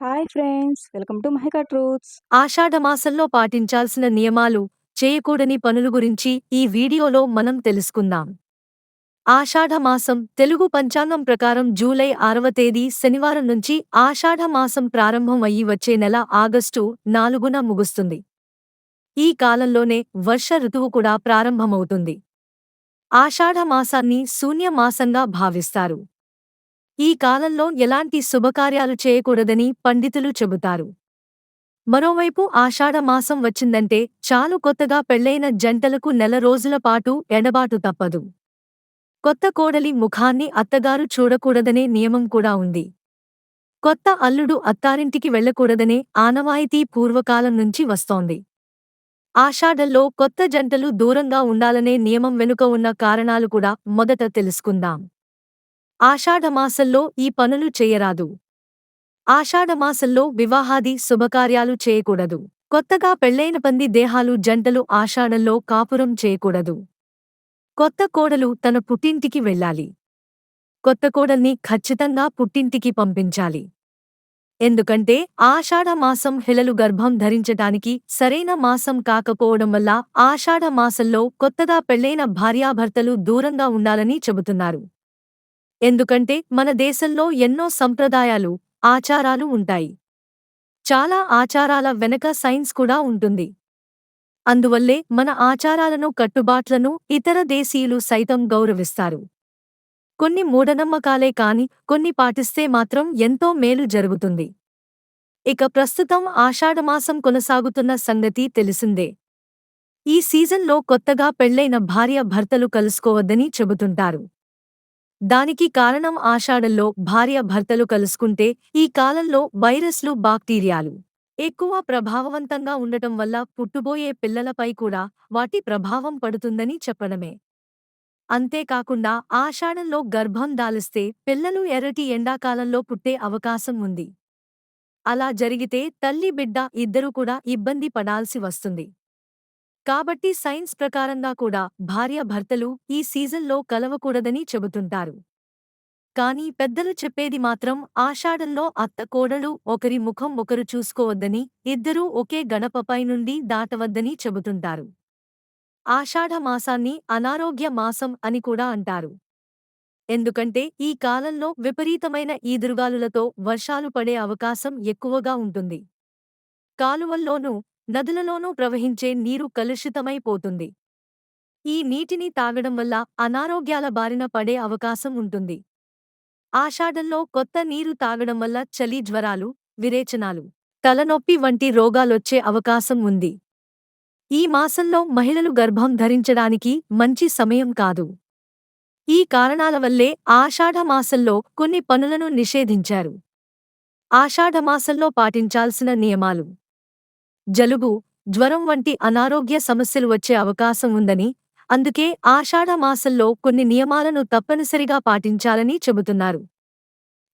Hi friends welcome to Mahika truths. ఆషాఢమాసంలో పాటించాల్సిన నియమాలు చేయకూడని పనులు గురించి ఈ వీడియోలో మనం తెలుసుకుందాం. ఆషాఢమాసం తెలుగు పంచాంగం ప్రకారం జూలై ఆరవ తేదీ శనివారం నుంచి ఆషాఢమాసం ప్రారంభం అయ్యి వచ్చే నెల ఆగస్టు నాలుగున ముగుస్తుంది. ఈ కాలంలోనే వర్ష ఋతువు కూడా ప్రారంభమవుతుంది. ఆషాఢమాసాన్ని శూన్యమాసంగా భావిస్తారు. ఈ కాలంలో ఎలాంటి శుభకార్యాలు చేయకూడదని పండితులు చెబుతారు. మరోవైపు ఆషాఢమాసం వచ్చిందంటే చాలు కొత్తగా పెళ్ళైన జంటలకు నెల రోజుల పాటు ఎడబాటు తప్పదు. కొత్త కోడలి ముఖాన్ని అత్తగారు చూడకూడదనే నియమం కూడా ఉంది. కొత్త అల్లుడు అత్తారింటికి వెళ్ళకూడదనే ఆనవాయితీ పూర్వకాలం నుంచి వస్తోంది. ఆషాఢంలో కొత్త జంటలు దూరంగా ఉండాలనే నియమం వెనుక ఉన్న కారణాలు కూడా మొదట తెలుసుకుందాం. ఆషాఢమాసంలో ఈ పనులు చేయరాదు. ఆషాఢమాసంలో వివాహాది శుభకార్యాలు చేయకూడదు. కొత్తగా పెళ్ళైన పంది దేహాలు జంటలు ఆషాఢంలో కాపురం చేయకూడదు. కొత్త కోడలు తన పుట్టింటికి వెళ్ళాలి. కొత్త కోడల్ని ఖచ్చితంగా పుట్టింటికి పంపించాలి. ఎందుకంటే ఆషాఢమాసం హిలలు గర్భం ధరించటానికి సరైన మాసం కాకపోవడం వల్ల ఆషాఢమాసంలో కొత్తగా పెళ్ళైన భార్యాభర్తలు దూరంగా ఉండాలని చెబుతున్నారు. ఎందుకంటే మన దేశంలో ఎన్నో సంప్రదాయాలు ఆచారాలు ఉంటాయి. చాలా ఆచారాల వెనక సైన్స్ కూడా ఉంటుంది. అందువల్లే మన ఆచారాలను కట్టుబాట్లను ఇతర దేశీయులు సైతం గౌరవిస్తారు. కొన్ని మూఢనమ్మకాలే కాని కొన్ని పాటిస్తే మాత్రం ఎంతో మేలు జరుగుతుంది. ఇక ప్రస్తుతం ఆషాఢమాసం కొనసాగుతున్న సంగతి తెలిసిందే. ఈ సీజన్లో కొత్తగా పెళ్ళైన భార్య భర్తలు కలుసుకోవద్దని చెబుతుంటారు. దానికి కారణం ఆషాఢంలో భార్య భర్తలు కలుసుకుంటే ఈ కాలంలో వైరస్లు బాక్టీరియాలు ఎక్కువ ప్రభావవంతంగా ఉండటం వల్ల పుట్టుబోయే పిల్లలపై కూడా వాటి ప్రభావం పడుతుందని చెప్పడమే. అంతేకాకుండా ఆషాఢంలో గర్భం దాలిస్తే పిల్లలు ఎర్రటి ఎండాకాలంలో పుట్టే అవకాశం ఉంది. అలా జరిగితే తల్లి బిడ్డ ఇద్దరూ కూడా ఇబ్బంది పడాల్సి వస్తుంది. కాబట్టి సైన్స్ ప్రకారంగా కూడా భార్య భర్తలు ఈ సీజన్లో కలవకూడదని చెబుతుంటారు. కాని పెద్దలు చెప్పేది మాత్రం ఆషాఢంలో అత్త కోడలు ఒకరి ముఖం ఒకరు చూసుకోవద్దని ఇద్దరూ ఒకే గణపపై నుండి దాటవద్దని చెబుతుంటారు. ఆషాఢ మాసాన్ని అనారోగ్య మాసం అని కూడా అంటారు. ఎందుకంటే ఈ కాలంలో విపరీతమైన ఈదురుగాలులతో వర్షాలు పడే అవకాశం ఎక్కువగా ఉంటుంది. కాలువల్లోనూ నదులలోనూ ప్రవహించే నీరు కలుషితమైపోతుంది ఈ నీటిని తాగడం వల్ల అనారోగ్యాల బారిన పడే అవకాశం ఉంటుంది. ఆషాఢంలో కొత్త నీరు తాగడం వల్ల చలి జ్వరాలు విరేచనాలు తలనొప్పి వంటి రోగాలొచ్చే అవకాశం ఉంది. ఈ మాసంలో మహిళలు గర్భం ధరించడానికి మంచి సమయం కాదు. ఈ కారణాల వల్లే ఆషాఢమాసంలో కొన్ని పనులను నిషేధించారు. ఆషాఢమాసంలో పాటించాల్సిన నియమాలు జలుబు జ్వరం వంటి అనారోగ్య సమస్యలు వచ్చే అవకాశం ఉందని అందుకే ఆషాఢమాసంలో కొన్ని నియమాలను తప్పనిసరిగా పాటించాలని చెబుతున్నారు.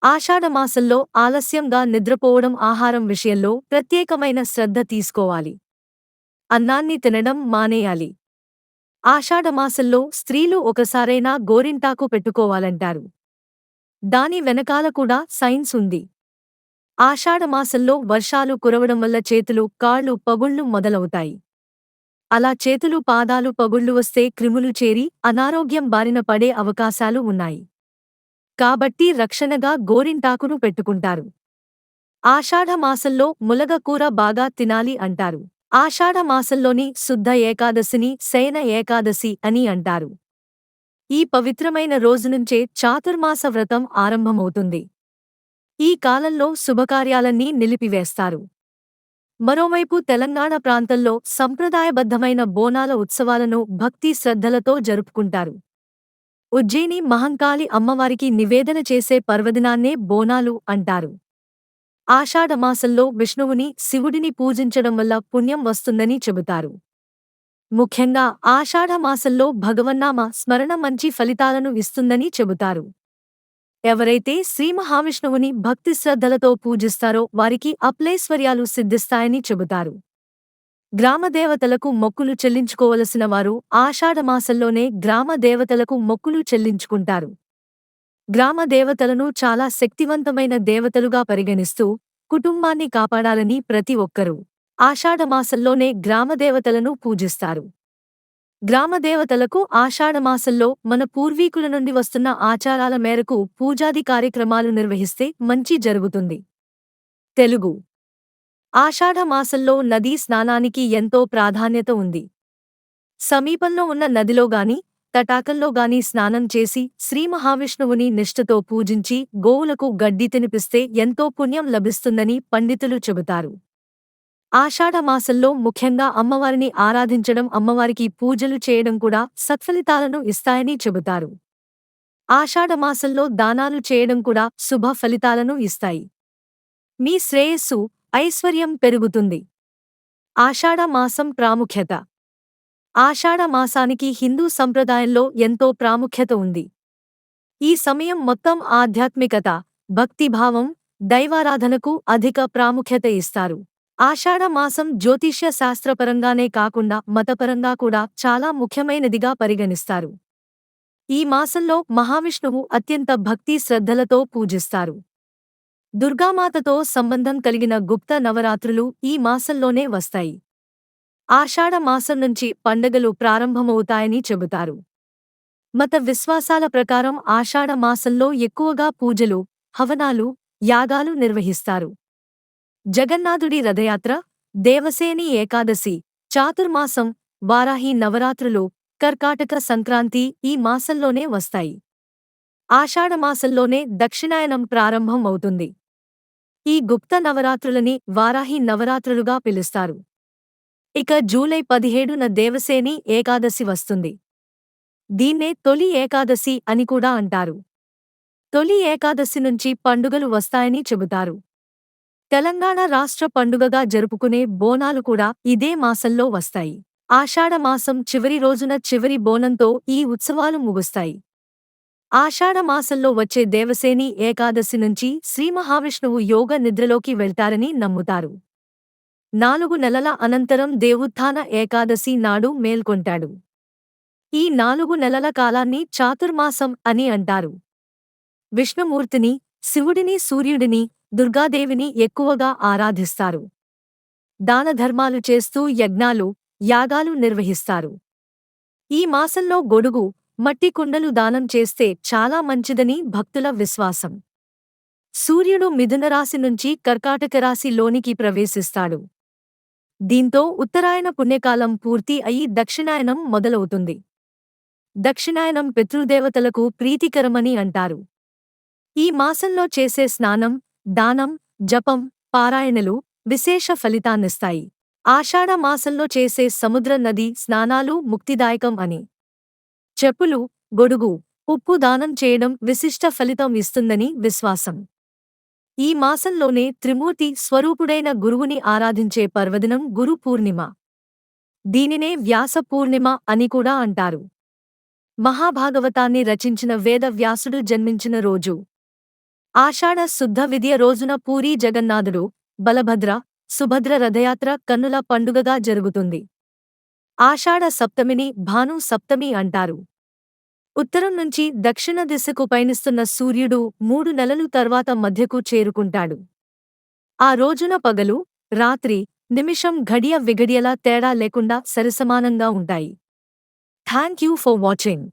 ఆషాఢమాసంలో ఆలస్యంగా నిద్రపోవడం ఆహారం విషయంలో ప్రత్యేకమైన శ్రద్ధ తీసుకోవాలి. అన్నాన్ని తినడం మానేయాలి. ఆషాఢమాసంలో స్త్రీలు ఒకసారైనా గోరింటాకు పెట్టుకోవాలంటారు. దాని వెనకాల కూడా సైన్స్ ఉంది. ఆషాఢమాసంలో వర్షాలు కురవడం వల్ల చేతులు కాళ్ళు పగుళ్ళు మొదలవుతాయి. అలా చేతులు పాదాలు పగుళ్ళు వస్తే క్రిములు చేరి అనారోగ్యం బారిన పడే అవకాశాలు ఉన్నాయి. కాబట్టి రక్షణగా గోరింటాకును పెట్టుకుంటారు. ఆషాఢమాసంలో ములగకూర బాగా తినాలి అంటారు. ఆషాఢమాసంలోని శుద్ధ ఏకాదశిని శయన ఏకాదశి అని అంటారు. ఈ పవిత్రమైన రోజునుంచే చాతుర్మాస వ్రతం ఆరంభమవుతుంది. ఈ కాలంలో శుభకార్యాలన్నీ నిలిపివేస్తారు. మరోవైపు తెలంగాణ ప్రాంతంలో సంప్రదాయబద్ధమైన బోనాల ఉత్సవాలను భక్తి శ్రద్ధలతో జరుపుకుంటారు. ఉజ్జయిని మహంకాళి అమ్మవారికి నివేదన చేసే పర్వదినాన్నే బోనాలు అంటారు. ఆషాఢమాసంలో విష్ణువుని శివుడిని పూజించడం వల్ల పుణ్యం వస్తుందని చెబుతారు. ముఖ్యంగా ఆషాఢమాసంలో భగవన్నామ స్మరణ మంచి ఫలితాలను ఇస్తుందని చెబుతారు. ఎవరైతే శ్రీ మహావిష్ణువుని భక్తి శ్రద్ధలతో పూజిస్తారో వారికి అప్లేశ్వర్యాలు సిద్ధిస్తాయని చెబుతారు. గ్రామదేవతలకు మొక్కులు చెల్లించుకోవలసిన వారు ఆషాఢమాసంలోనే గ్రామ దేవతలకు మొక్కులు చెల్లించుకుంటారు. గ్రామ దేవతలను చాలా శక్తివంతమైన దేవతలుగా పరిగణిస్తూ కుటుంబాన్ని కాపాడాలని ప్రతి ఒక్కరూ ఆషాఢమాసంలోనే గ్రామదేవతలను పూజిస్తారు. గ్రామదేవతలకు ఆషాఢమాసంలో మన పూర్వీకుల నుండి వస్తున్న ఆచారాల మేరకు పూజాది కార్యక్రమాలు నిర్వహిస్తే మంచి జరుగుతుంది. తెలుగు. ఆషాఢమాసంలో నదీ స్నానానికి ఎంతో ప్రాధాన్యత ఉంది. సమీపంలో ఉన్న నదిలో గాని తటాకంలో గాని స్నానం చేసి శ్రీ మహావిష్ణువుని నిష్ఠతో పూజించి గోవులకు గడ్డి తినిపిస్తే ఎంతో పుణ్యం లభిస్తుందని పండితులు చెబుతారు. ఆషాఢమాసంలో ముఖ్యంగా అమ్మవారిని ఆరాధించడం అమ్మవారికి పూజలు చేయడం కూడా సత్ఫలితాలను ఇస్తాయని చెబుతారు. ఆషాఢమాసంలో దానాలు చేయడం కూడా శుభ ఫలితాలను ఇస్తాయి. మీ శ్రేయస్సు ఐశ్వర్యం పెరుగుతుంది. ఆషాఢమాసం ప్రాముఖ్యత. ఆషాఢమాసానికి హిందూ సంప్రదాయంలో ఎంతో ప్రాముఖ్యత ఉంది. ఈ సమయం మొత్తం ఆధ్యాత్మికత భక్తిభావం దైవారాధనకు అధిక ప్రాముఖ్యత ఇస్తారు. ఆషాఢమాసం జ్యోతిష్య శాస్త్రపరంగానే కాకుండా మతపరంగా కూడా చాలా ముఖ్యమైనదిగా పరిగణిస్తారు. ఈ మాసంలో మహావిష్ణువు అత్యంత భక్తి శ్రద్ధలతో పూజిస్తారు. దుర్గామాతతో సంబంధం కలిగిన గుప్త నవరాత్రులు ఈ మాసంలోనే వస్తాయి. ఆషాఢ మాసం నుంచి పండగలు ప్రారంభమవుతాయని చెబుతారు. మత విశ్వాసాల ప్రకారం ఆషాఢ మాసంలో ఎక్కువగా పూజలు హవనాలు యాగాలు నిర్వహిస్తారు. జగన్నాథుడి రథయాత్ర దేవసేని ఏకాదశి చాతుర్మాసం వారాహి నవరాత్రులు కర్కాటక సంక్రాంతి ఈ మాసంలోనే వస్తాయి. ఆషాఢమాసంలోనే దక్షిణాయనం ప్రారంభం అవుతుంది. ఈ గుప్త నవరాత్రులని వారాహి నవరాత్రులుగా పిలుస్తారు. ఇక జూలై పదిహేడున దేవసేని ఏకాదశి వస్తుంది. దీన్నే తొలి ఏకాదశి అని కూడా అంటారు. తొలి ఏకాదశి నుంచి పండుగలు వస్తాయని చెబుతారు. తెలంగాణ రాష్ట్ర పండుగగా జరుపుకునే బోనాలు కూడా ఇదే మాసంలో వస్తాయి. ఆషాఢమాసం చివరి రోజున చివరి బోనంతో ఈ ఉత్సవాలు ముగుస్తాయి. ఆషాఢమాసంలో వచ్చే దేవసేని ఏకాదశి నుంచి శ్రీ మహావిష్ణువు యోగ నిద్రలోకి వెళ్తారని నమ్ముతారు. నాలుగు నెలల అనంతరం దేవుత్థాన ఏకాదశి నాడు మేల్కొంటాడు. ఈ నాలుగు నెలల కాలాన్ని చాతుర్మాసం అని అంటారు. విష్ణుమూర్తిని శివుడిని సూర్యుడిని దుర్గాదేవిని ఎక్కువగా ఆరాధిస్తారు. దానధర్మాలు చేస్తూ యజ్ఞాలు యాగాలు నిర్వహిస్తారు. ఈ మాసంలో గొడుగు మట్టి కుండలు దానం చేస్తే చాలా మంచిదని భక్తుల విశ్వాసం. సూర్యుడు మిథునరాశి నుంచి కర్కాటక ప్రవేశిస్తాడు. దీంతో ఉత్తరాయణ పుణ్యకాలం పూర్తి అయి దక్షిణాయనం మొదలవుతుంది. దక్షిణాయనం పితృదేవతలకు ప్రీతికరమని అంటారు. ఈ మాసంలో చేసే స్నానం దానం జపం పారాయణలు విశేష ఫలితాన్నిస్తాయి. ఆషాఢ మాసంలో చేసే సముద్ర నది స్నానాలు ముక్తిదాయకం అని. చెప్పులు గొడుగు ఉప్పు దానం చేయడం విశిష్ట ఫలితం ఇస్తుందని విశ్వాసం. ఈ మాసంలోనే త్రిమూర్తి స్వరూపుడైన గురువుని ఆరాధించే పర్వదినం గురు పూర్ణిమ. దీనినే వ్యాస పూర్ణిమ అని కూడా అంటారు. మహాభాగవతాన్ని రచించిన వేద వ్యాసుడు జన్మించిన రోజు. ఆషాఢ శుద్ధ విద్య రోజున పూరీ జగన్నాథుడు బలభద్ర సుభద్ర రథయాత్ర కన్నుల పండుగగా జరుగుతుంది. ఆషాఢ సప్తమిని భాను సప్తమి అంటారు. ఉత్తరం నుంచి దక్షిణ దిశకు పయనిస్తున్న సూర్యుడు మూడు నెలలు తర్వాత మధ్యకు చేరుకుంటాడు. ఆ రోజున పగలు రాత్రి నిమిషం ఘడియ విఘడియలా తేడా లేకుండా సరిసమానంగా ఉంటాయి. Thank you for watching.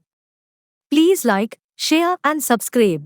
Please like share and subscribe.